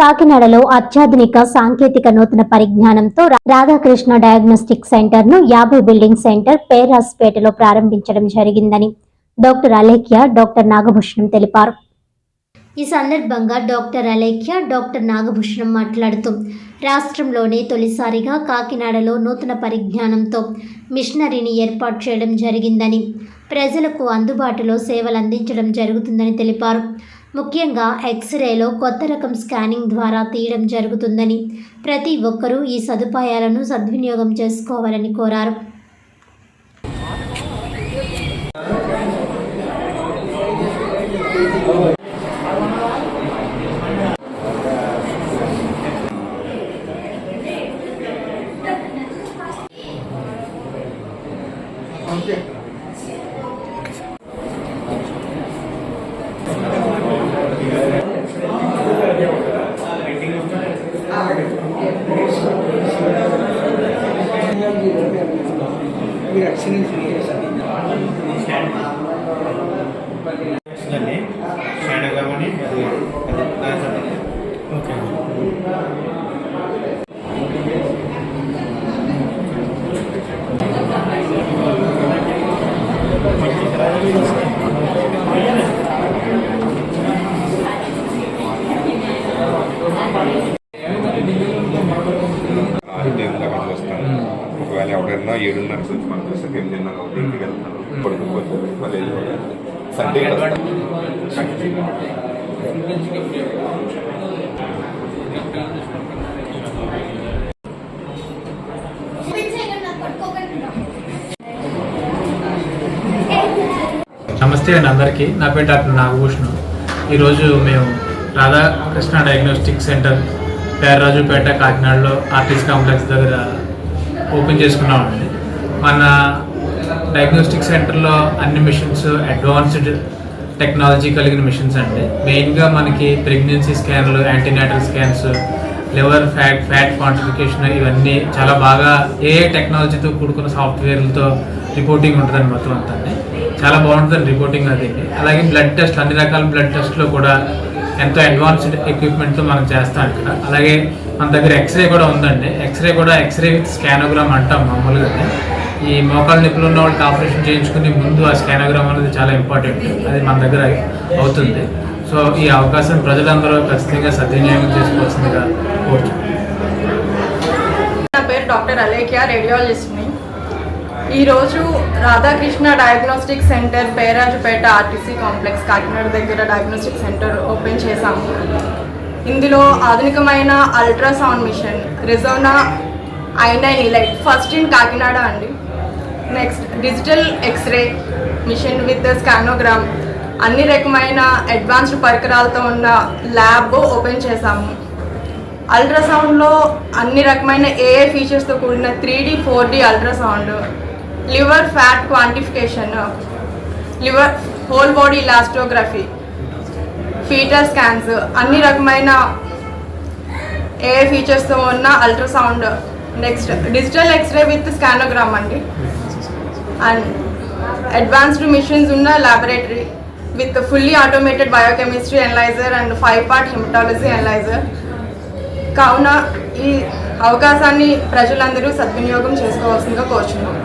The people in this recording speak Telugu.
కాకినాడలో అత్యాధునిక సాంకేతిక నూతన పరిజ్ఞానంతో రాధాకృష్ణ డయాగ్నోస్టిక్ సెంటర్ను యాభై బిల్డింగ్ సెంటర్ పేరాస్పేటలో ప్రారంభించడం జరిగిందని డాక్టర్ అలేఖ్య డాక్టర్ నాగభూషణం తెలిపారు. ఈ సందర్భంగా డాక్టర్ అలేఖ్య డాక్టర్ నాగభూషణం మాట్లాడుతూ రాష్ట్రంలోనే తొలిసారిగా కాకినాడలో నూతన పరిజ్ఞానంతో మిషనరీని ఏర్పాటు చేయడం జరిగిందని ప్రజలకు అందుబాటులో సేవలు అందించడం జరుగుతుందని తెలిపారు. ముఖ్యంగా ఎక్స్రేలో కొత్త రకం స్కానింగ్ ద్వారా తీయడం జరుగుతుందని ప్రతి ఒక్కరూ ఈ సదుపాయాలను సద్వినియోగం చేసుకోవాలని కోరారు. We are singing ఒకవేళ ఎవరైనా ఏడున్నర. మనం ఎనిమిదిన్నర అవుతుంది ఇంటికి మళ్ళీ సండే నమస్తే అండి అందరికీ. నా పేరు డాక్టర్ నాగభూషణం ఈరోజు మేము రాధాకృష్ణ డయాగ్నోస్టిక్ సెంటర్ పేర్రాజుపేట కాకినాడలో ఆర్టీసీ కాంప్లెక్స్ దగ్గర ఓపెన్ చేసుకున్నామండి మన డయాగ్నోస్టిక్ సెంటర్లో అన్ని మిషన్స్ అడ్వాన్స్డ్ టెక్నాలజీ కలిగిన మిషన్స్ అండి. మెయిన్గా మనకి pregnancy స్కాన్లు antenatal scans liver fat fat quantification ఇవన్నీ చాలా బాగా ఏ టెక్నాలజీతో కూడుకున్న సాఫ్ట్వేర్లతో రిపోర్టింగ్ ఉంటుందండి మొత్తం అంతా చాలా బాగుంటుందండి రిపోర్టింగ్ అది అలాగే బ్లడ్ టెస్ట్ అన్ని రకాల బ్లడ్ టెస్ట్లో కూడా ఎంతో అడ్వాన్స్డ్ ఎక్విప్మెంట్తో మనం చేస్తాం ఇక్కడ. అలాగే మన దగ్గర ఎక్స్రే కూడా ఉందండి. ఎక్స్రే కూడా ఎక్స్రే విత్ స్కానోగ్రామ్ అంటాం మామూలుగా ఈ మోకాళ్ళ నొప్పులు ఉన్న వాళ్ళకి ఆపరేషన్ చేయించుకునే ముందు ఆ స్కానోగ్రామ్ అనేది చాలా ఇంపార్టెంట్ అది మన దగ్గర అవుతుంది. సో ఈ అవకాశం ప్రజలందరూ ఖచ్చితంగా సద్వినియోగం చేసుకోవాల్సిందిగా కోరుతున్నాను నా పేరు డాక్టర్ అలేఖ్య రేడియాలజిస్ట్ని ఈరోజు Radhakrishna diagnostic centre Perajupeta RTC complex Kakinada దగ్గర డయాగ్నోస్టిక్ సెంటర్ ఓపెన్ చేశాము. ఇందులో ఆధునికమైన ultrasound machine Resona I nine elite first in Kakinada అండి. Next digital X-ray machine with scanogram అన్ని రకమైన అడ్వాన్స్డ్ పరికరాలతో ఉన్న ల్యాబ్ ఓపెన్ చేశాము. అల్ట్రాసౌండ్లో అన్ని రకమైన ఏఏ ఫీచర్స్తో కూడిన three D four D ultrasound liver fat quantification liver whole body elastography fetal scans అన్ని రకమైన ఏఏ ఫీచర్స్తో ఉన్న ultrasound next digital X-ray with scanogram అండి. అండ్ అడ్వాన్స్డ్ మిషన్స్ ఉన్న laboratory with fully automated biochemistry analyser and five part haematology analyser కావున ఈ అవకాశాన్ని ప్రజలందరూ సద్వినియోగం చేసుకోవాల్సిందిగా కోరుచున్నాం.